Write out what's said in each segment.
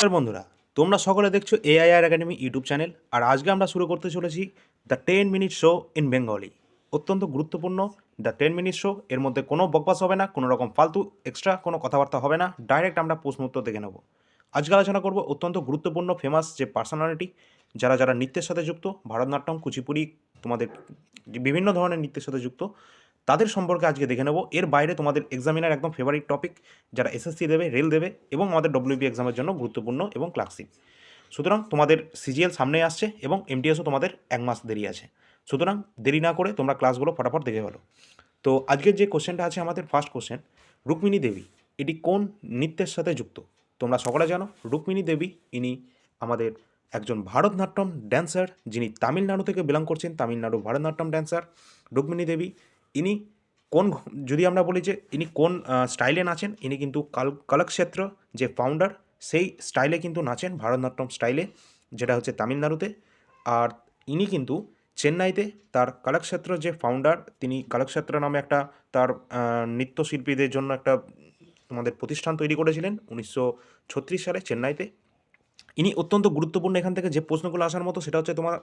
নমস্কার বন্ধুরা, তোমরা সকলে দেখছ এআইআর একাডেমি ইউটিউব চ্যানেল, আর আজকে আমরা শুরু করতে চলেছি the ten minute show in Bengali অত্যন্ত গুরুত্বপূর্ণ দ্য টেন মিনিট শো এর মধ্যে কোনো বকবাস হবে না, কোনো রকম ফালতু এক্সট্রা কোনো কথাবার্তা হবে না ডাইরেক্ট আমরা প্রশ্ন উত্তর দেখে নেব। আজকে আলোচনা করব অত্যন্ত গুরুত্বপূর্ণ ফেমাস যে পার্সোনালিটি যারা যারা নৃত্যের সাথে যুক্ত, ভারতনাট্যম, কুচিপুড়ি, তোমাদের বিভিন্ন ধরনের নৃত্যের সাথে যুক্ত তাদের সম্পর্কে আজকে দেখে নেব। এর বাইরে তোমাদের এক্সামিনার একদম ফেভারিট টপিক যারা এসএসসি দেবে রেল দেবে এবং আমাদের ডব্লিউবি এক্সামের জন্য গুরুত্বপূর্ণ এবং ক্লাসিক সুতরাং তোমাদের সিজিএল সামনে আসছে এবং এমটিএসও তোমাদের এক মাস দেরি আছে। সুতরাং দেরি না করে তোমরা ক্লাসগুলো ফটাফট দেখে ফেলো। তো আজকের যে কোশ্চেনটা আছে আমাদের ফার্স্ট কোশ্চেন রুক্মিণী দেবী, এটি কোন নৃত্যের সাথে যুক্ত? তোমরা সকলে জানো, রুক্মিণী দেবী, ইনি আমাদের একজন ভারতনাট্যম ড্যান্সার যিনি তামিলনাড়ু থেকে বিলং করছেন, তামিলনাড়ু ভারতনাট্যম ড্যান্সার রুক্মিণী দেবী ইনি কোন যদি আমরা বলি যে ইনি কোন স্টাইলে নাচেন, ইনি কিন্তু কাল, কলক্ষেত্র যে ফাউন্ডার সেই স্টাইলে কিন্তু নাচেন, ভারতনাট্যম স্টাইলে, যেটা হচ্ছে তামিলনাড়ুতে। আর ইনি কিন্তু চেন্নাইতে তার কলক্ষেত্র যে ফাউন্ডার তিনি কলক্ষেত্র নামে একটা তার নৃত্যশিল্পীদের জন্য একটা তোমাদের প্রতিষ্ঠান তৈরি করেছিলেন উনিশশো ছত্রিশ সালে চেন্নাইতে। ইনি অত্যন্ত গুরুত্বপূর্ণ এখান থেকে যে প্রশ্নগুলো আসার মতো, সেটা হচ্ছে তোমার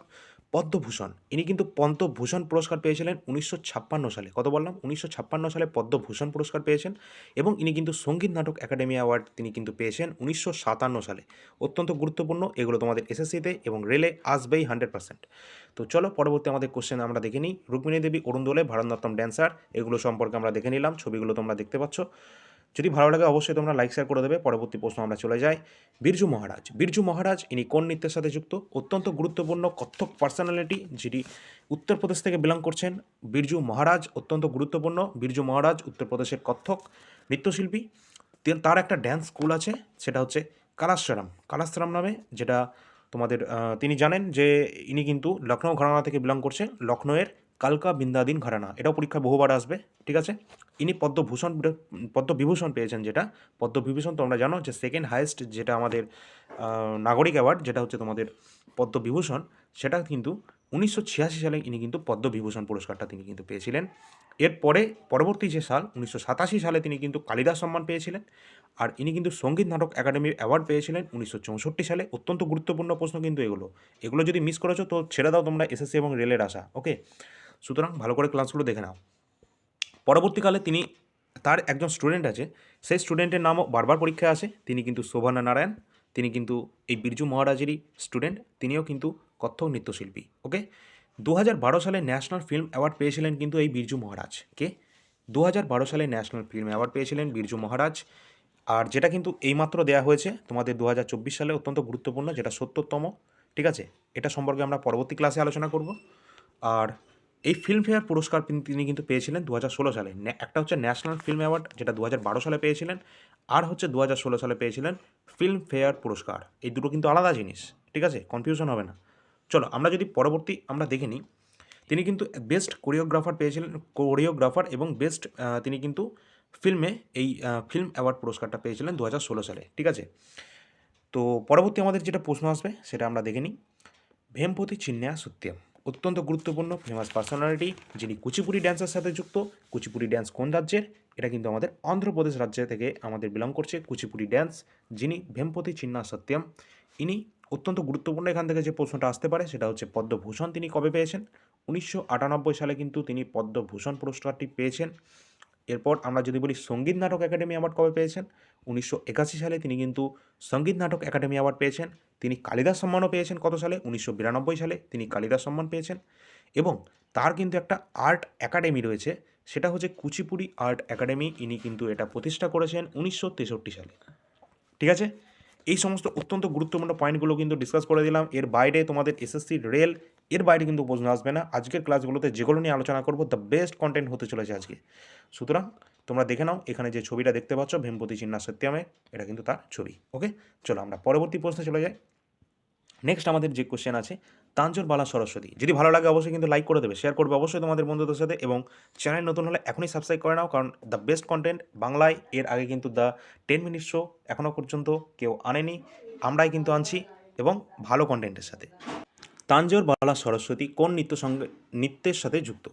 পদ্মভূষণ। ইনি কিন্তু পদ্মভূষণ পুরস্কার পেয়েছিলেন উনিশশো ছাপ্পান্ন সালে। কত বললাম? উনিশশো ছাপ্পান্ন সালে পদ্মভূষণ পুরস্কার পেয়েছেন এবং ইনি কিন্তু সংগীত নাটক একাডেমি অ্যাওয়ার্ড তিনি কিন্তু পেয়েছেন উনিশশো সাতান্ন সালে। অত্যন্ত গুরুত্বপূর্ণ, এগুলো তোমাদের এসএসসিতে এবং রেলে আসবেই হান্ড্রেড পার্সেন্ট। তো চলো, পরবর্তী আমাদের কোশ্চেন আমরা দেখে নিই। রুক্মিণী দেবী অরুণ দোলে ভারতনাট্যম ড্যান্সার এগুলো সম্পর্কে আমরা দেখে নিলাম। ছবিগুলো তোমরা দেখতে পাচ্ছ। যদি ভালো লাগে অবশ্যই তোমরা লাইক শেয়ার করে দেবে। পরবর্তী প্রশ্ন আমরা চলে যাই। বিরজু মহারাজ বিরজু মহারাজ ইনি কোন নৃত্যের সাথে যুক্ত? অত্যন্ত গুরুত্বপূর্ণ কত্থক পার্সোনালিটি যিনি উত্তরপ্রদেশ থেকে বিলং করছেন। বিরজু মহারাজ অত্যন্ত গুরুত্বপূর্ণ। বিরজু মহারাজ উত্তরপ্রদেশের কত্থক নৃত্যশিল্পী। তার একটা ড্যান্স স্কুল আছে, সেটা হচ্ছে কালাশ্রম কালাশ্রম নামে, যেটা তোমাদের তিনি জানেন যে ইনি কিন্তু লখনৌ ঘরানা থেকে বিলং করছে লখনৌয়ের কালকা বিন্দাদিন ঘরানা এটাও পরীক্ষা বহুবার আসবে, ঠিক আছে? ইনি পদ্মভূষণ পদ্মবিভূষণ পেয়েছেন যেটা। পদ্মবিভূষণ তোমরা জানো যে সেকেন্ড হাইয়েস্ট যেটা আমাদের নাগরিক অ্যাওয়ার্ড যেটা হচ্ছে তোমাদের পদ্মবিভূষণ, সেটা কিন্তু উনিশশো ছিয়াশি সালে ইনি কিন্তু পদ্মবিভূষণ পুরস্কারটা তিনি কিন্তু পেয়েছিলেন। এরপরে পরবর্তী যে সাল, উনিশশো সাতাশি সালে তিনি কিন্তু কালিদাস সম্মান পেয়েছিলেন। আর ইনি কিন্তু সংগীত নাটক একাডেমি অ্যাওয়ার্ড পেয়েছিলেন উনিশশো চৌষট্টি সালে। অত্যন্ত গুরুত্বপূর্ণ প্রশ্ন কিন্তু এগুলো। এগুলো যদি মিস করেছ তো ছেড়ে দাও তোমরা এসএসসি এবং রেলের আশা ওকে সুতরাং ভালো করে ক্লাসগুলো দেখে নাও। পরবর্তীকালে তিনি তার একজন স্টুডেন্ট আছে, সেই স্টুডেন্টের নামও বারবার পরীক্ষায় আসে। তিনি কিন্তু শোভনা নারায়ণ, তিনি কিন্তু এই বিরজু মহারাজেরই স্টুডেন্ট তিনিও কিন্তু কত্থক নৃত্যশিল্পী ওকে দু বারো সালে ন্যাশনাল ফিল্ম অ্যাওয়ার্ড পেয়েছিলেন কিন্তু এই বিরজু মহারাজ, কে? দু বারো সালে ন্যাশনাল ফিল্ম অ্যাওয়ার্ড পেয়েছিলেন বিরজু মহারাজ, আর যেটা কিন্তু এইমাত্র দেওয়া হয়েছে, তোমাদের দু হাজার চব্বিশ সালে অত্যন্ত গুরুত্বপূর্ণ, যেটা সত্তরতম, ঠিক আছে? এটা সম্পর্কে আমরা পরবর্তী ক্লাসে আলোচনা করব। আর এই ফিল্মফেয়ার পুরস্কার তিনি- কিন্তু পেয়েছিলেন দু ষোলো সালে। একটা হচ্ছে ন্যাশনাল ফিল্ম অ্যাওয়ার্ড, যেটা দু বারো সালে পেয়েছিলেন, আর হচ্ছে দু ষোলো সালে পেয়েছিলেন ফিল্মফেয়ার পুরস্কার। এই দুটো কিন্তু আলাদা জিনিস, ঠিক আছে? কনফিউশন হবে না। চলো, আমরা যদি পরবর্তী আমরা দেখে নিই, তিনি কিন্তু বেস্ট কোরিওগ্রাফার পেয়েছিলেন কোরিওগ্রাফার এবং বেস্ট তিনি কিন্তু ফিল্মে এই ফিল্ম অ্যাওয়ার্ড পুরস্কারটা পেয়েছিলেন দু হাজার ষোলো সালে, ঠিক আছে? তো পরবর্তী আমাদের যেটা প্রশ্ন আসবে, সেটা আমরা দেখে নিই। ভেমপতি চিন্নয়া সত্যম। অত্যন্ত গুরুত্বপূর্ণ ফেমাস পার্সোনালিটি যিনি কুচিপুড়ি ড্যান্সের সাথে যুক্ত। কুচিপুড়ি ড্যান্স কোন রাজ্যের? এটা কিন্তু আমাদের অন্ধ্রপ্রদেশ রাজ্য থেকে আমাদের বিলং করছে কুচিপুড়ি ড্যান্স যিনি ভেমপতি চিন্না সত্যম ইনি অত্যন্ত গুরুত্বপূর্ণ এখান থেকে যে প্রশ্নটা আসতে পারে, সেটা হচ্ছে পদ্মভূষণ তিনি কবে পেয়েছেন? উনিশশো আটানব্বই সালে কিন্তু তিনি পদ্মভূষণ পুরস্কারটি পেয়েছেন। এরপর আমরা যদি বলি সংগীত নাটক একাডেমি অ্যাওয়ার্ড কবে পেয়েছেন? উনিশশো একাশি সালে তিনি কিন্তু সংগীত নাটক একাডেমি অ্যাওয়ার্ড পেয়েছেন। তিনি কালিদাস সম্মানও পেয়েছেন কত সালে? উনিশশো বিরানব্বই সালে তিনি কালিদাস সম্মান পেয়েছেন। এবং তার কিন্তু একটা আর্ট একাডেমি রয়েছে, সেটা হচ্ছে কুচিপুড়ি আর্ট একাডেমি। ইনি কিন্তু এটা প্রতিষ্ঠা করেছেন উনিশশো তেষট্টি সালে। ঠিক আছে? এই সমস্ত অত্যন্ত গুরুত্বপূর্ণ পয়েন্টগুলো কিন্তু ডিসকাস করে দিলাম। এর বাইরে তোমাদের এসএসসি রেল, এর বাইরে কিন্তু প্রশ্ন আসবে না। আজকের ক্লাসগুলোতে যেগুলো নিয়ে আলোচনা করব দ্য বেস্ট কন্টেন্ট হতে চলেছে আজকে। সুতরাং তোমরা দেখে নাও, এখানে যে ছবিটা দেখতে পাচ্ছ, ভীমপতি চিন্না সত্যমে এটা কিন্তু তার ছবি, ওকে? চলো আমরা পরবর্তী প্রশ্নে চলে যাই। নেক্সট আমাদের যে কোশ্চেন আছে তাঞ্জোর বালা সরস্বতী। যদি ভালো লাগে, অবশ্যই কিন্তু লাইক করে দেবে শেয়ার করবে অবশ্যই তোমাদের বন্ধুদের সাথে এবং চ্যানেল নতুন হলে এখনই সাবস্ক্রাইব করে নাও, কারণ দ্য বেস্ট কন্টেন্ট বাংলায়, এর আগে কিন্তু দ্য টেন মিনিট শো এখনও পর্যন্ত কেউ আনেনি, আমরাই কিন্তু আনছি এবং ভালো কন্টেন্টের সাথে। তাঞ্জোর বালা সরস্বতী কোন নৃত্য সঙ্গে, নৃত্যের সাথে যুক্ত?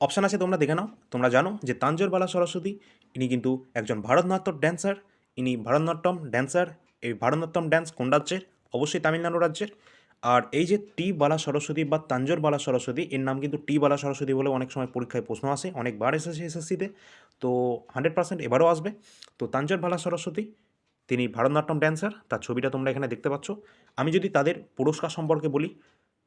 অপশান আছে তোমরা দেখে নাও। তোমরা জানো যে তাঞ্জোর বালা সরস্বতী, ইনি কিন্তু একজন ভারতনাট্যম ড্যান্সার ইনি ভারতনাট্যম ড্যান্সার এই ভারতনাট্যম ড্যান্স কোন রাজ্যের? অবশ্যই তামিলনাড়ু রাজ্যের। আর এই যে টি বালা সরস্বতী বা তাঞ্জোর বালা সরস্বতী, এর নাম কিন্তু টি বালা সরস্বতী বলে অনেক সময় পরীক্ষায় প্রশ্ন আসে, অনেকবার এসেছে এসএসসিতে। তো হান্ড্রেড পার্সেন্ট এবারও আসবে। তো তাঞ্জোর বালা সরস্বতী, তিনি ভারতনাট্যম ড্যান্সার তার ছবিটা তোমরা এখানে দেখতে পাচ্ছ। আমি যদি তাদের পুরস্কার সম্পর্কে বলি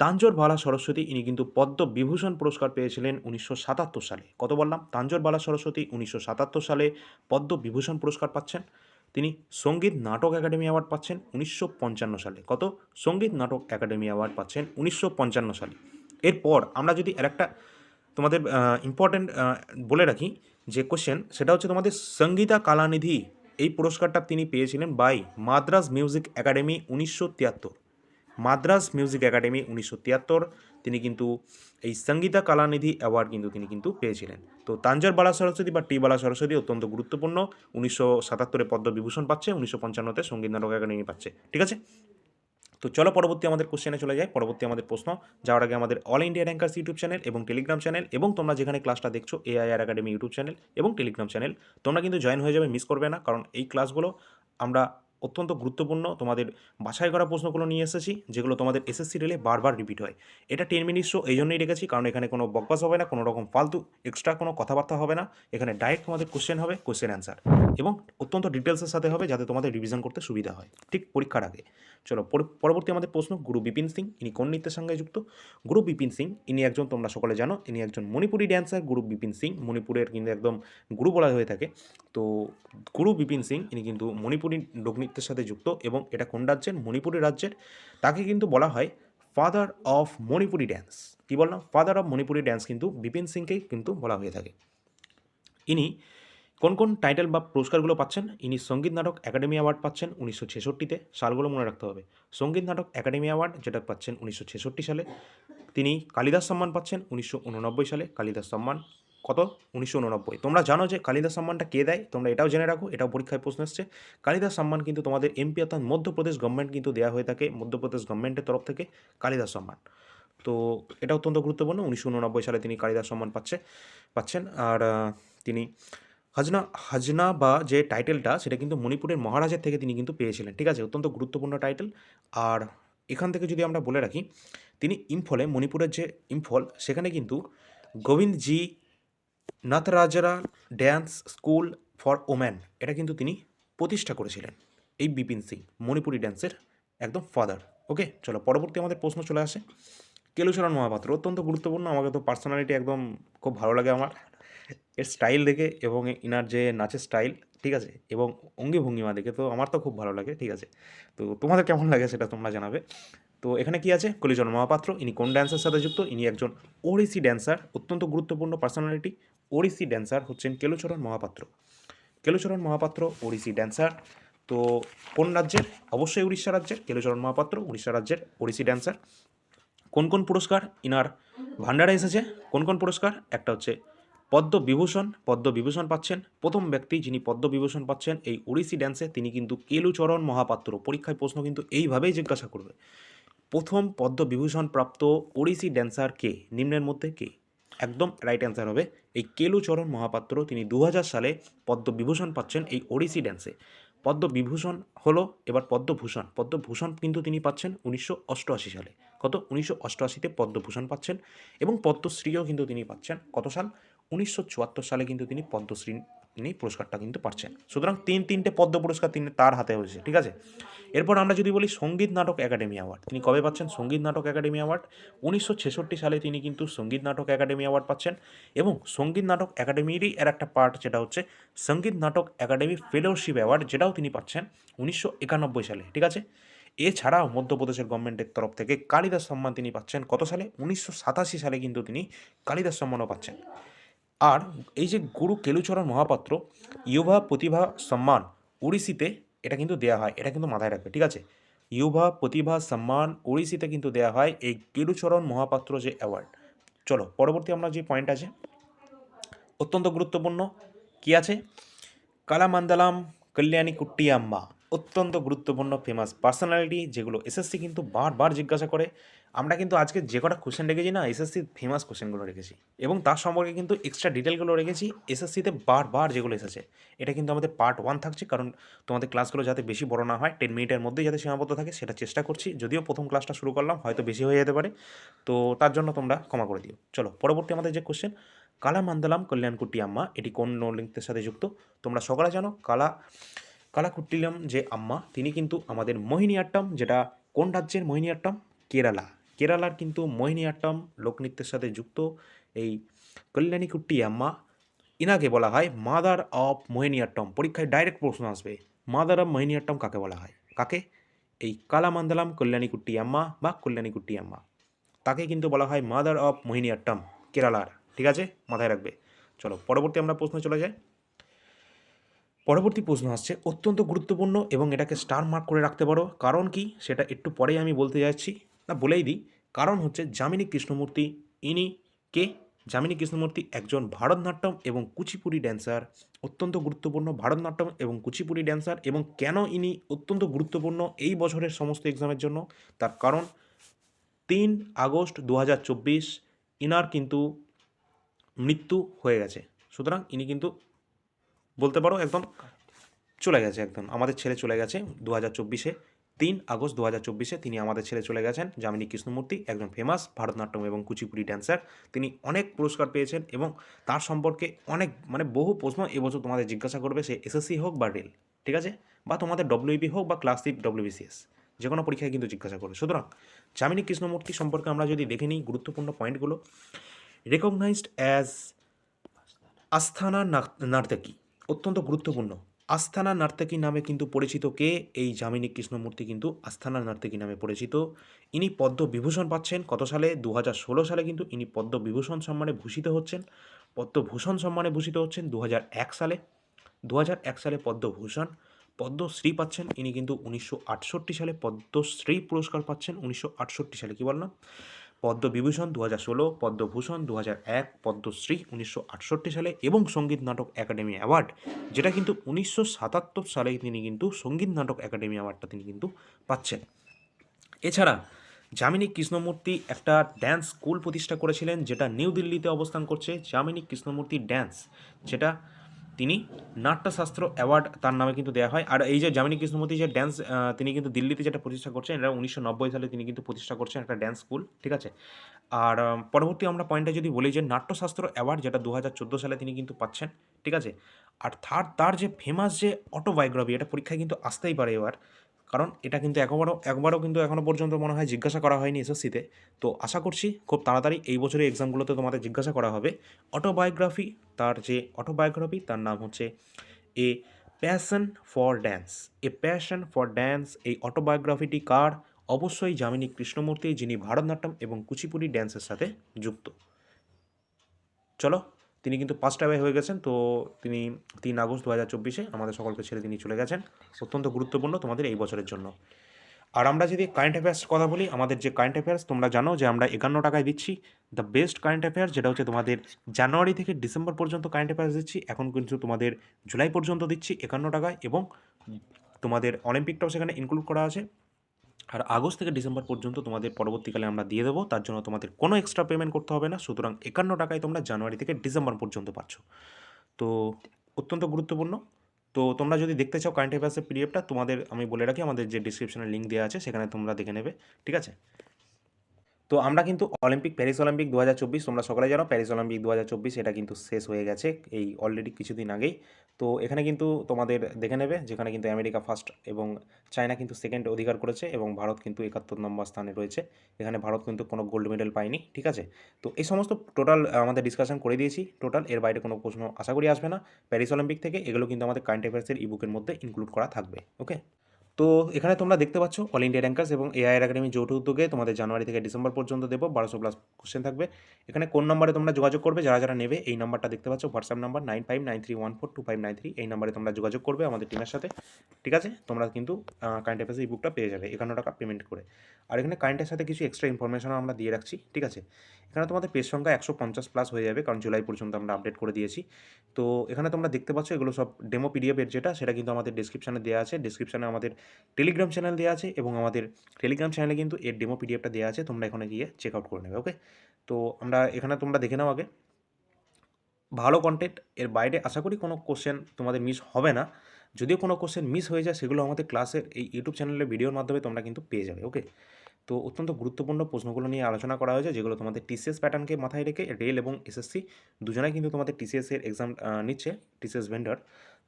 তাঞ্জোর বালা সরস্বতী, ইনি কিন্তু পদ্ম বিভূষণ পুরস্কার পেয়েছিলেন উনিশশো সাতাত্তর সালে। কত বললাম? তাঞ্জোর বালা সরস্বতী উনিশশো সাতাত্তর সালে পদ্ম বিভূষণ পুরস্কার পাচ্ছেন। তিনি সংগীত নাটক একাডেমি অ্যাওয়ার্ড পাচ্ছেন উনিশশো পঞ্চান্ন সালে। কত? সংগীত নাটক একাডেমি অ্যাওয়ার্ড পাচ্ছেন উনিশশো পঞ্চান্ন সালে। এরপর আমরা যদি আর একটা তোমাদের ইম্পর্টেন্ট বলে রাখি যে কোশ্চেন সেটা হচ্ছে তোমাদের সঙ্গীতা কালানিধি। এই পুরস্কারটা তিনি পেয়েছিলেন বাই মাদ্রাজ মিউজিক একাডেমি উনিশশো তিয়াত্তর। মাদ্রাজ মিউজিক একাডেমি উনিশশো তিয়াত্তর। তিনি কিন্তু এই সঙ্গীতা কালানিধি অ্যাওয়ার্ড কিন্তু তিনি কিন্তু পেয়েছিলেন। তো তাঞ্জোর বালা সরস্বতী বা টি বালা সরস্বতী অত্যন্ত গুরুত্বপূর্ণ। উনিশশো সাতাত্তরে পদ্মবিভূষণ পাচ্ছে, উনিশশো পঞ্চান্নতে সংগীত নাটক একাডেমি পাচ্ছে। ঠিক আছে? তো চলো পরবর্তী আমাদের কোশ্চেনে চলে যাই। পরবর্তী আমাদের প্রশ্ন। যাওয়ার আগে আমাদের All India Rankers YouTube channel এবং টেলিগ্রাম চ্যানেল এবং তোমরা যেখানে ক্লাসটা দেখছ এআইআর একাডেমি ইউটিউব চ্যানেল এবং টেলিগ্রাম চ্যানেল তোমরা কিন্তু জয়েন হয়ে যাবে মিস করবে না। কারণ এই ক্লাসগুলো আমরা অত্যন্ত গুরুত্বপূর্ণ তোমাদের বাছাই করা প্রশ্নগুলো নিয়ে এসেছি, যেগুলো তোমাদের এসএসসি রেলে বারবার রিপিট হয়। এটা টেন মিনিট শো এই জন্যই রেখেছি, কারণ এখানে কোনো বকবাস হবে না, কোনো রকম ফালতু এক্সট্রা কোনো কথাবার্তা হবে না। এখানে ডাইরেক্ট তোমাদের কোশ্চেন হবে কোশ্চেন অ্যান্সার এবং অত্যন্ত ডিটেলসের সাথে হবে, যাতে তোমাদের রিভিশন করতে সুবিধা হয়, ঠিক পরীক্ষার আগে। চলো, পর- পরবর্তী আমাদের প্রশ্ন, গুরু বিপিন সিং, ইনি কোন নৃত্যের সঙ্গে যুক্ত? গুরু বিপিন সিং, ইনি একজন, তোমরা সকলে জানো, ইনি একজন মণিপুরি ড্যান্সার গুরু বিপিন সিং, মণিপুরের কিন্তু একদম গুরু বলা হয়ে থাকে। তো গুরু বিপিন সিং, ইনি কিন্তু মণিপুরি লোকনৃত্যের সাথে যুক্ত এবং এটা কোন রাজ্যের? মণিপুরি রাজ্যের। তাকে কিন্তু বলা হয় ফাদার অফ মণিপুরি ড্যান্স কী বললাম? ফাদার অফ মণিপুরি ড্যান্স কিন্তু বিপিন সিংকেই কিন্তু বলা হয়ে থাকে। ইনি কোন কোন টাইটেল বা পুরস্কারগুলো পাচ্ছেন? ইনি সংগীত নাটক একাডেমি অ্যাওয়ার্ড পাচ্ছেন উনিশশো ছেষট্টিতে। সালগুলো মনে রাখতে হবে। সংগীত নাটক একাডেমি অ্যাওয়ার্ড যেটা পাচ্ছেন উনিশশো ছেষট্টি সালে। তিনি কালিদাস সম্মান পাচ্ছেন উনিশশো উননব্বই সালে। কালিদাস সম্মান কত? উনিশশো উননব্বই। তোমরা জানো যে কালিদাস সম্মানটা কে দেয়? তোমরা এটাও জেনে রাখো, এটাও পরীক্ষায় প্রশ্ন এসছে। কালিদাস সম্মান কিন্তু তোমাদের এমপি অর্থাৎ মধ্যপ্রদেশ গভর্নমেন্ট কিন্তু দেওয়া হয়ে থাকে, মধ্যপ্রদেশ গভর্নমেন্টের তরফ থেকে কালিদাস সম্মান। তো এটা অত্যন্ত গুরুত্বপূর্ণ, উনিশশো উননব্বই সালে তিনি কালিদাস সম্মান পাচ্ছে, পাচ্ছেন। আর তিনি হাজনা হাজনা বা যে টাইটেলটা, সেটা কিন্তু মণিপুরের মহারাজের থেকে তিনি কিন্তু পেয়েছিলেন, ঠিক আছে? অত্যন্ত গুরুত্বপূর্ণ টাইটেল। আর এখান থেকে যদি আমরা বলে রাখি, তিনি ইম্ফলে, মণিপুরের যে ইম্ফল, সেখানে কিন্তু গোবিন্দজি নাথরাজরা ড্যান্স স্কুল ফর ওম্যান এটা কিন্তু তিনি প্রতিষ্ঠা করেছিলেন এই বিপিন সিং, মণিপুরি ড্যান্সের একদম ফাদার। ওকে, চলো পরবর্তী আমাদের প্রশ্ন চলে আসে। কেলুচরণ মহাপাত্র, অত্যন্ত গুরুত্বপূর্ণ, আমাকে তো পার্সোনালিটি একদম খুব ভালো লাগে আমার। এর স্টাইল দেখে এবং ইনার যে নাচের স্টাইল ঠিক আছে, এবং অঙ্গি ভঙ্গিমা দেখে তো আমার তো খুব ভালো লাগে, ঠিক আছে। তো তোমাদের কেমন লাগে সেটা তোমরা জানাবে। তো এখানে কি আছে? কলিচরণ মহাপাত্র, ইনি কোন ড্যান্সের সাথে যুক্ত? ইনি একজন ওড়িসি ড্যান্সার অত্যন্ত গুরুত্বপূর্ণ পার্সোনালিটি ওড়িশি ড্যান্সার হচ্ছেন কেলুচরণ মহাপাত্র। কেলুচরণ মহাপাত্র, ওড়িশি ড্যান্সার তো কোন রাজ্যের? অবশ্যই উড়িষ্যা রাজ্যের। কেলুচরণ মহাপাত্র, উড়িষ্যা রাজ্যের ওড়িশি ড্যান্সার কোন কোন পুরস্কার ইনার ভান্ডারে এসেছে? কোন কোন পুরস্কার? একটা হচ্ছে পদ্মবিভূষণ পদ্মবিভূষণ পাচ্ছেন। প্রথম ব্যক্তি যিনি পদ্মবিভূষণ পাচ্ছেন এই ওড়িশি ড্যান্সে তিনি কিন্তু কেলুচরণ মহাপাত্র। পরীক্ষায় প্রশ্ন কিন্তু এইভাবেই জিজ্ঞাসা করবে। প্রথম পদ্মবিভূষণ প্রাপ্ত ওড়িশি ড্যান্সার কে? নিম্নের মধ্যে কে? একদম রাইট অ্যান্সার হবে। এই কেলুচরণ মহাপাত্র তিনি দু হাজার সালে পদ্মবিভূষণ পাচ্ছেন এই ওড়িশি ড্যান্সে পদ্মবিভূষণ হলো এবার পদ্মভূষণ। পদ্মভূষণ কিন্তু তিনি পাচ্ছেন উনিশশো অষ্টআশি সালে। কত? উনিশশো অষ্টআশিতে পদ্মভূষণ পাচ্ছেন এবং পদ্মশ্রীও কিন্তু তিনি পাচ্ছেন। কত সাল? উনিশশো চুয়াত্তর সালে কিন্তু তিনি পদ্মশ্রী তিনি পুরস্কারটা কিন্তু পাচ্ছেন। সুতরাং তিন তিনটে পদ্ম পুরস্কার তিনি তার হাতে হয়েছে, ঠিক আছে? এরপর আমরা যদি বলি সংগীত নাটক একাডেমি অ্যাওয়ার্ড, তিনি কবে পাচ্ছেন সংগীত নাটক একাডেমি অ্যাওয়ার্ড? উনিশশো ছেষট্টি সালে তিনি কিন্তু সংগীত নাটক একাডেমি অ্যাওয়ার্ড পাচ্ছেন এবং সংগীত নাটক একাডেমিরই এর একটা পার্ট যেটা হচ্ছে সংগীত নাটক একাডেমি ফেলোশিপ অ্যাওয়ার্ড যেটাও তিনি পাচ্ছেন উনিশশো একানব্বই সালে, ঠিক আছে? এছাড়াও মধ্যপ্রদেশের গভর্নমেন্টের তরফ থেকে কালিদাস সম্মান তিনি পাচ্ছেন কত সালে? উনিশশো সাতাশি সালে কিন্তু তিনি কালিদাস সম্মানও পাচ্ছেন। আর এই যে গুরু কেলুচরণ মহাপাত্র, ইউভা প্রতিভা সম্মান উড়িষ্যিতে এটা কিন্তু দেওয়া হয়, এটা কিন্তু মাথায় রাখবে, ঠিক আছে? ইউভা প্রতিভা সম্মান উড়িষ্যিতে কিন্তু দেওয়া হয় এই কেলুচরণ মহাপাত্র যে অ্যাওয়ার্ড চলো, পরবর্তী আমরা যে পয়েন্ট আছে, অত্যন্ত গুরুত্বপূর্ণ, কি আছে? কালামান্দালাম কল্যাণী কুট্টিয়াম্মা। অত্যন্ত গুরুত্বপূর্ণ ফেমাস পার্সোনালিটি যেগুলো এসএসসি কিন্তু বারবার জিজ্ঞাসা করে। আমরা কিন্তু আজকে যে কটা কোশ্চেন রেখেছি না এসএসসি ফেমাস কোশ্চেনগুলো রেখেছি। এবং তার সম্পর্কে কিন্তু এক্সট্রা ডিটেলগুলো রেখেছি এসএসসিতে বারবার যেগুলো এসেছে। এটা কিন্তু আমাদের পার্ট ওয়ান থাকছে, কারণ তোমাদের ক্লাসগুলো যাতে বেশি বড় না হয় টেন মিনিটের মধ্যে যাতে সীমাবদ্ধ থাকে, সেটা চেষ্টা করছি। যদিও প্রথম ক্লাসটা শুরু করলাম, হয়তো বেশি হয়ে যেতে পারে। তো তার জন্য তোমরা ক্ষমা করে দিও। চলো, পরবর্তী আমাদের যে কোশ্চেন কালা মান্দালাম কল্যাণকুটি আম্মা এটি কোন লিঙ্কের সাথে যুক্ত? তোমরা সকলে জানো, কালা কালাকুট্টিলাম যে আম্মা, তিনি কিন্তু আমাদের মোহিনীআট্টম যেটা কোন রাজ্যের মোহিনীআট্টম কেরালা। কেরালার কিন্তু মোহিনীআট্টম লোকনৃত্যের সাথে যুক্ত এই কল্যাণীকুট্টি আম্মা। ইনাকে বলা হয় মাদার অফ মোহিনীআট্টম পরীক্ষায় ডাইরেক্ট প্রশ্ন আসবে, মাদার অফ মোহিনীআট্টম কাকে বলা হয়? কাকে? এই কালামান্দালাম কল্যাণীকুট্টি আম্মা বা কল্যাণীকুট্টি আম্মা। তাকে কিন্তু বলা হয় মাদার অফ মোহিনীআট্টম কেরালার। ঠিক আছে? মাথায় রাখবে। চলো, পরবর্তী আমরা প্রশ্নে চলে যাই। পরবর্তী প্রশ্ন আসছে, অত্যন্ত গুরুত্বপূর্ণ এবং এটাকে স্টার মার্ক করে রাখতে পারো। কারণ কি? সেটা একটু পরেই আমি বলতে যাচ্ছি। না, বলেই দিই। কারণ হচ্ছে যামিনী কৃষ্ণমূর্তি, ইনি কে? যামিনী কৃষ্ণমূর্তি একজন ভারতনাট্যম এবং কুচিপুড়ি ড্যান্সার অত্যন্ত গুরুত্বপূর্ণ ভারতনাট্যম এবং কুচিপুড়ি ড্যান্সার এবং কেন ইনি অত্যন্ত গুরুত্বপূর্ণ এই বছরের সমস্ত এক্সামের জন্য? তার কারণ, তিন আগস্ট দু হাজার চব্বিশ, ইনার কিন্তু মৃত্যু হয়ে গেছে। সুতরাং ইনি কিন্তু বলতে পারো একদম চলে গেছে, একদম। আমাদের ছেলে চলে গেছে দু হাজার চব্বিশে, তিন আগস্ট দু হাজার চব্বিশে তিনি আমাদের ছেলে চলে গেছেন, যামিনী কৃষ্ণমূর্তি, একজন ফেমাস ভারতনাট্যম এবং কুচিপুড়ি ড্যান্সার তিনি অনেক পুরস্কার পেয়েছেন এবং তার সম্পর্কে অনেক মানে বহু প্রশ্ন এবছর তোমাদের জিজ্ঞাসা করবে, সে এসএসসি হোক বা রেল, ঠিক আছে? বা তোমাদের ডব্লিউবি হোক বা ক্লাস ক্লাসিক ডব্লিউবিসিএস যে কোনো পরীক্ষায় কিন্তু জিজ্ঞাসা করবে। সুতরাং যামিনী কৃষ্ণমূর্তি সম্পর্কে আমরা যদি দেখে নিই গুরুত্বপূর্ণ পয়েন্টগুলো রেকগনাইজড অ্যাজ আস্থানা নার্তকী অত্যন্ত গুরুত্বপূর্ণ। আস্থানা নার্তকী নামে কিন্তু পরিচিত কে? এই যামিনী কৃষ্ণমূর্তি কিন্তু আস্থানা নার্তকী নামে পরিচিত। ইনি পদ্ম বিভূষণ পাচ্ছেন। কত সালে? দু সালে কিন্তু ইনি পদ্ম বিভূষণ সম্মানে ভূষিত হচ্ছেন। পদ্মভূষণ সম্মানে ভূষিত হচ্ছেন দু হাজার এক সালে। দু হাজার এক সালে পদ্মভূষণ। পদ্মশ্রী পাচ্ছেন ইনি কিন্তু উনিশশো আটষট্টি সালে। পদ্মশ্রী পুরস্কার পাচ্ছেন উনিশশো আটষট্টি সালে। কী বললাম? পদ্মবিভূষণ দু হাজার ষোলো, পদ্মভূষণ দু হাজার এক, পদ্মশ্রী উনিশশো আটষট্টি সালে এবং সংগীত নাটক একাডেমি অ্যাওয়ার্ড, যেটা কিন্তু উনিশশো সাতাত্তর সালে তিনি কিন্তু সংগীত নাটক একাডেমি অ্যাওয়ার্ডটা তিনি কিন্তু পাচ্ছেন। এছাড়া যামিনী কৃষ্ণমূর্তি একটা ড্যান্স স্কুল প্রতিষ্ঠা করেছিলেন, যেটা নিউ দিল্লিতে অবস্থান করছে। যামিনী কৃষ্ণমূর্তি ড্যান্স যেটা তিনি নাট্যশাস্ত্র অ্যাওয়ার্ড তার নামে কিন্তু দেওয়া হয়। আর এই যে যামিনী কৃষ্ণমূর্তি যে ড্যান্স তিনি কিন্তু দিল্লিতে যেটা প্রতিষ্ঠা করছেন, এটা উনিশশো নব্বই সালে তিনি কিন্তু প্রতিষ্ঠা করছেন একটা ড্যান্স স্কুল ঠিক আছে? আর পরবর্তী আমরা পয়েন্টে যদি বলি যে নাট্যশাস্ত্র অ্যাওয়ার্ড যেটা দু হাজার চোদ্দ সালে তিনি কিন্তু পাচ্ছেন, ঠিক আছে? আর থার্ড তার যে ফেমাস যে অটোবায়োগ্রাফি এটা পরীক্ষায় কিন্তু আসতেই পারে এবার। কারণ এটা কিন্তু একবারও একবারও কিন্তু এখনও পর্যন্ত মনে হয় জিজ্ঞাসা করা হয়নি এসএসসিতে। তো আশা করছি খুব তাড়াতাড়ি এই বছরের এক্সামগুলোতে তোমাদের জিজ্ঞাসা করা হবে। অটোবায়োগ্রাফি তার যে অটোবায়োগ্রাফি তার নাম হচ্ছে a passion for dance a passion for dance এই অটোবায়োগ্রাফিটি কার? অবশ্যই যামিনী কৃষ্ণমূর্তি যিনি ভারতনাট্যম এবং কুচিপুড়ি ড্যান্সের সাথে যুক্ত। চলো তিনি কিন্তু পাঁচ টাইমে হয়ে গেছেন, তো তিনি তিন আগস্ট দু হাজার চব্বিশে আমাদের সকলকে ছেড়ে তিনি চলে গেছেন। অত্যন্ত গুরুত্বপূর্ণ তোমাদের এই বছরের জন্য। আর আমরা যদি কারেন্ট অ্যাফেয়ার্স কথা বলি, আমাদের যে কারেন্ট অ্যাফেয়ার্স তোমরা জানো যে আমরা একান্ন টাকায় দিচ্ছি। দ্য বেস্ট কারেন্ট অ্যাফেয়ার্স যেটা হচ্ছে তোমাদের জানুয়ারি থেকে ডিসেম্বর পর্যন্ত কারেন্ট অ্যাফেয়ার্স দিচ্ছি, এখন কিন্তু তোমাদের জুলাই পর্যন্ত দিচ্ছি একান্ন টাকায় এবং তোমাদের অলিম্পিকটাও সেখানে ইনক্লুড করা আছে। আর আগস্ট থেকে ডিসেম্বর পর্যন্ত তোমাদের পরবর্তীকালে আমরা দিয়ে দেবো। তার জন্য তোমাদের কোনো এক্সট্রা পেমেন্ট করতে হবে না। সুতরাং একান্ন টাকায় তোমরা জানুয়ারি থেকে ডিসেম্বর পর্যন্ত পাচ্ছ। তো অত্যন্ত গুরুত্বপূর্ণ। তো তোমরা যদি দেখতে চাও কারেন্ট অ্যাফেয়ার্সের পিডিএফটা তোমাদের আমি বলে রাখি, আমাদের যে ডিসক্রিপশনে লিঙ্ক দেওয়া আছে, সেখানে তোমরা দেখে নেবে। ঠিক আছে? তো আমরা কিন্তু অলিম্পিক প্যারিস অলিম্পিক দু হাজার চব্বিশ, তোমরা সকলে জানো প্যারিস অলিম্পিক দু হাজার চব্বিশ এটা কিন্তু শেষ হয়ে গেছে এই অলরেডি কিছুদিন আগেই। তো এখানে কিন্তু তোমাদের দেখে নেবে, যেখানে কিন্তু আমেরিকা ফার্স্ট এবং চায়না কিন্তু সেকেন্ড অধিকার করেছে এবং ভারত কিন্তু একাত্তর নম্বর স্থানে রয়েছে। এখানে ভারত কিন্তু কোনো গোল্ড মেডেল পায়নি, ঠিক আছে? তো এই সমস্ত টোটাল আমাদের ডিসকাশন করে দিয়েছি টোটাল এর বাইরে কোনো প্রশ্ন আশা করি আসবে না। প্যারিস অলিম্পিক থেকে এগুলো কিন্তু আমাদের কারেন্ট অ্যাফেয়ার্সের ইবুকের মধ্যে ইনক্লুড করা থাকবে ওকে তো এখানে তোমরা দেখতে পাচ্ছ অল ইন্ডিয়া র্যাঙ্কার্স এবং এআই একাডেমি যৌথ উদ্যোগে তোমাদের জানুয়ারি থেকে ডিসেম্বর পর্যন্ত দেবো, বারোশো প্লাস কোশ্চেন থাকবে। এখানে কোন নম্বরে তোমরা যোগাযোগ করবে, যারা যারা নেবে, এই নাম্বারটা দেখতে পাচ্ছ WhatsApp number nine five nine three one four two five nine three এই নাম্বারে তোমরা যোগাযোগ করবে আমাদের টিমের সাথে। ঠিক আছে? তোমরা কিন্তু কারেন্ট অ্যাফেয়ার্স ই বুকটা পেয়ে যাবে। একান্ন টাকা পেমেন্ট করে। আর এখানে কারেন্টের সাথে কিছু এক্সট্রা ইনফরমেশনও আমরা দিয়ে রাখছি, ঠিক আছে? এখানে তোমাদের পেজ সংখ্যা একশো পঞ্চাশ প্লাস হয়ে যাবে, কারণ জুলাই পর্যন্ত আমরা আপডেট করে দিয়েছি। তো এখানে তোমরা দেখতে পাচ্ছ, এগুলো সব ডেমো পিডিএফের যেটা, সেটা কিন্তু আমাদের ডিসক্রিপশানে দেওয়া আছে। ডিসক্রিপশানে আমাদের টেলিগ্রাম চ্যানেল দেওয়া আছে এবং আমাদের টেলিগ্রাম চ্যানেলে কিন্তু এর ডেমো পিডিএফটা দেওয়া আছে। তোমরা এখানে গিয়ে চেক আউট করে নেবে ওকে তো আমরা এখানে তোমরা দেখে নাও আগে। ভালো কন্টেন্ট এর বাইরে আশা করি কোনো কোশ্চেন তোমাদের মিস হবে না। যদিও কোনো কোশ্চেন মিস হয়ে যায়, সেগুলো আমাদের ক্লাসের এই ইউটিউব চ্যানেলের ভিডিওর মাধ্যমে তোমরা কিন্তু পেয়ে যাবে ওকে তো অত্যন্ত গুরুত্বপূর্ণ প্রশ্নগুলো নিয়ে আলোচনা করা হয়েছে, যেগুলো তোমাদের টিসিএস প্যাটার্নকে মাথায় রেখে রেল এবং এসএসসি দুজনেই কিন্তু তোমাদের টিসিএস এর এক্সাম নিচ্ছে টিসিএস ভেন্ডার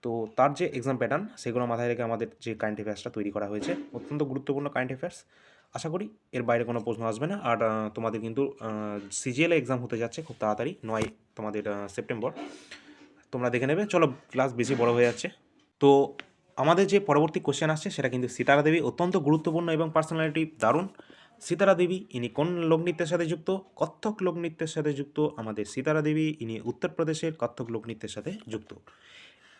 তো তার যে এক্সাম প্যাটার্ন সেগুলো মাথায় রেখে আমাদের যে কারেন্ট অ্যাফেয়ার্সটা তৈরি করা হয়েছে, অত্যন্ত গুরুত্বপূর্ণ কারেন্ট অ্যাফেয়ার্স আশা করি এর বাইরে কোনো প্রশ্ন আসবে না, আর তোমাদের কিন্তু সিজিএল এক্সাম হতে যাচ্ছে খুব তাড়াতাড়ি, নয় তোমাদের সেপ্টেম্বর তোমরা দেখে নেবে, চলো ক্লাস বেশি বড় হয়ে যাচ্ছে। তো আমাদের যে পরবর্তী কোশ্চেন আসছে, সেটা কিন্তু সীতারা দেবী অত্যন্ত গুরুত্বপূর্ণ এবং পার্সোনালিটি দারুণ। সীতারা দেবী, ইনি কোন লোকনৃত্যের সাথে যুক্ত? কত্থক লোকনৃত্যের সাথে যুক্ত। আমাদের সীতারা দেবী, ইনি উত্তরপ্রদেশের কত্থক লোকনৃত্যের সাথে যুক্ত।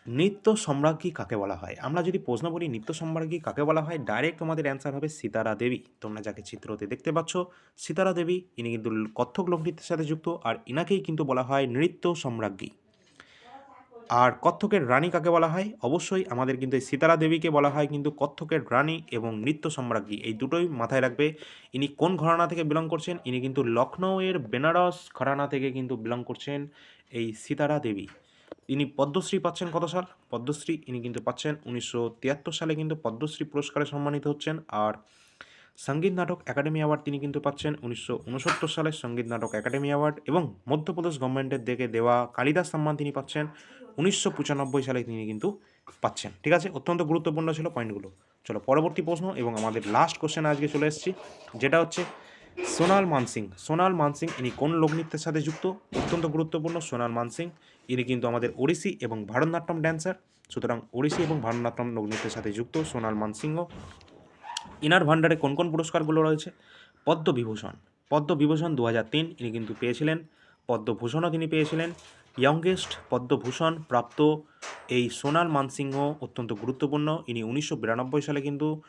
নৃত্য সম্রাজ্ঞী কাকে বলা হয়? আমরা যদি প্রশ্ন করি, নৃত্য সম্রাজ্ঞী কাকে বলা হয়? ডাইরেক্ট তোমাদের অ্যান্সার হবে সীতারা দেবী। তোমরা যাকে চিত্রতে দেখতে পাচ্ছ, সীতারা দেবী, ইনি কিন্তু কত্থক লোকনৃত্যের সাথে যুক্ত। আর ইনাকেই কিন্তু বলা হয় নৃত্য সম্রাজ্ঞী। আর কত্থকের রানী কাকে বলা হয়? অবশ্যই আমাদের কিন্তু এই সীতারা দেবীকে বলা হয় কিন্তু কত্থকের রানী এবং নৃত্য সম্রাজ্ঞী এই দুটোই মাথায় রাখবে। ইনি কোন ঘরানা থেকে বিলং করছেন? ইনি কিন্তু লখনৌয়ের বেনারস ঘরানা থেকে কিন্তু বিলং করছেন এই সীতারা দেবী। ইনি পদ্মশ্রী পাচ্ছেন কত সাল? পদ্মশ্রী ইনি কিন্তু পাচ্ছেন উনিশশো তিয়াত্তর সালে কিন্তু পদ্মশ্রী পুরস্কারে সম্মানিত হচ্ছেন। আর সংগীত নাটক একাডেমি অ্যাওয়ার্ড তিনি কিন্তু পাচ্ছেন। উনিশশো উনসত্তর সালে সংগীত নাটক একাডেমি অ্যাওয়ার্ড এবং মধ্যপ্রদেশ গভর্নমেন্টের দিকে দেওয়া কালিদাস সম্মান তিনি পাচ্ছেন। উনিশশো পঁচানব্বই সালে তিনি কিন্তু পাচ্ছেন। ঠিক আছে? অত্যন্ত গুরুত্বপূর্ণ ছিল পয়েন্টগুলো। চলো পরবর্তী প্রশ্ন এবং আমাদের লাস্ট কোশ্চেন আজকে চলে এসেছি, যেটা হচ্ছে সোনাল মানসিং সোনাল মানসিং ইনি কোন লোকনৃত্যের সাথে যুক্ত? অত্যন্ত গুরুত্বপূর্ণ। সোনাল মানসিং ইনি কিন্তু আমাদের ওড়িশি এবং ভারতনাট্যম ড্যান্সার সুতরাং ওড়িশি এবং ভারতনাট্যম লোকনৃত্যের সাথে যুক্ত সোনাল মানসিংহ ইনার ভান্ডারে কোন কোন পুরস্কারগুলো রয়েছে? পদ্মবিভূষণ। পদ্মবিভূষণ দু হাজার তিন ইনি কিন্তু পেয়েছিলেন। পদ্মভূষণও তিনি পেয়েছিলেন। ইয়ংগেস্ট পদ্মভূষণ প্রাপ্ত এই সোনাল মানসিংহ অত্যন্ত গুরুত্বপূর্ণ। ইনি উনিশশো বিরানব্বই সালে কিন্তু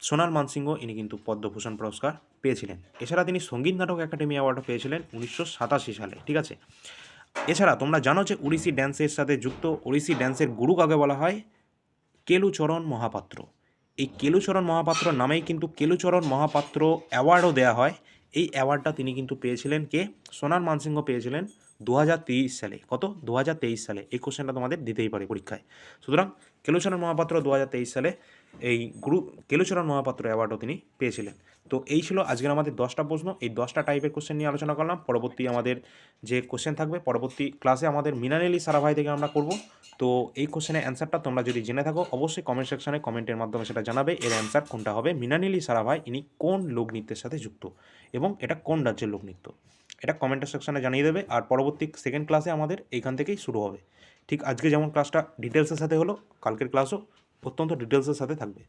সোনাল মানসিংহ ইনি কিন্তু পদ্মভূষণ পুরস্কার পেয়েছিলেন। এছাড়া তিনি সংগীত নাটক একাডেমি অ্যাওয়ার্ডও পেয়েছিলেন উনিশশো সাতাশি সালে, ঠিক আছে? এছাড়া তোমরা জানো যে ওড়িশি ড্যান্সের সাথে যুক্ত ওড়িশি ড্যান্সের গুরু কাকে বলা হয় কেলুচরণ মহাপাত্র। এই কেলুচরণ মহাপাত্র নামেই কিন্তু কেলুচরণ মহাপাত্র অ্যাওয়ার্ডও দেয়া হয়। এই অ্যাওয়ার্ডটা তিনি কিন্তু পেয়েছিলেন কে? সোনার মানসিংহ পেয়েছিলেন দু হাজার তেইশ সালে, কত? দুহাজার তেইশ সালে এই কোশ্চেনটা তোমাদের দিতেই পারে পরীক্ষায়। সুতরাং কেলুচরণ মহাপাত্র দু হাজার তেইশ সালে এই গুরু কেলুচরণ মহাপাত্র অ্যাওয়ার্ডও তিনি পেয়েছিলেন। তো এই ছিল আজকের আমাদের দশটা প্রশ্ন। এই দশটা টাইপের কোশ্চেন নিয়ে আলোচনা করলাম। পরবর্তী আমাদের যে কোশ্চেন থাকবে, পরবর্তী ক্লাসে আমাদের মিনানেলি সারাভাই থেকে আমরা করব। তো এই কোশ্চেনের অ্যান্সারটা তোমরা যদি জেনে থাকো, অবশ্যই কমেন্ট সেকশনে কমেন্টের মাধ্যমে সেটা জানাবে। এর অ্যান্সার কোনটা হবে? মিনানীলি সারাভাই ইনি কোন লোকনৃত্যের সাথে যুক্ত? এবং এটা কোন রাজ্যের লোকনৃত্য এটা কমেন্টের সেকশনে জানিয়ে দেবে, আর পরবর্তী সেকেন্ড ক্লাসে আমাদের এইখান থেকেই শুরু হবে। ঠিক আজকে যেমন ক্লাসটা ডিটেলসের সাথে হলো, কালকের ক্লাসও অত্যন্ত ডিটেলসের সাথে থাকবে।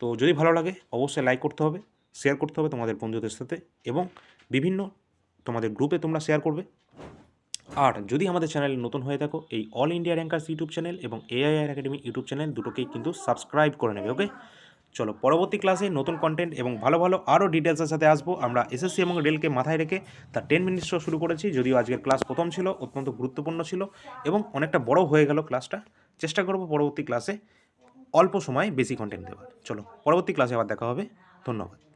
তো যদি ভালো লাগে, অবশ্যই লাইক করতে হবে শেয়ার করতে হবে তোমাদের বন্ধুদের সাথে এবং বিভিন্ন তোমাদের গ্রুপে তোমরা শেয়ার করবে। আর যদি আমাদের চ্যানেলে নতুন হয়ে থাকো, এই all India rankers YouTube channel এবং এআইআর একাডেমি ইউটিউব চ্যানেল দুটোকেই কিন্তু সাবস্ক্রাইব করে নেবে ওকে চলো পরবর্তী ক্লাসে নতুন কন্টেন্ট এবং ভালো ভালো আরও ডিটেলসের সাথে আসব। আমরা এসএসসি এবং রেলকে মাথায় রেখে তার টেন মিনিটস শো শুরু করেছি, যদিও আজকের ক্লাস প্রথম ছিল, অত্যন্ত গুরুত্বপূর্ণ ছিল এবং অনেকটা বড় হয়ে গেল ক্লাসটা চেষ্টা করব পরবর্তী ক্লাসে অল্প সময় বেশি কন্টেন্ট দেওয়ার। চলো পরবর্তী ক্লাসে আবার দেখা হবে। ধন্যবাদ।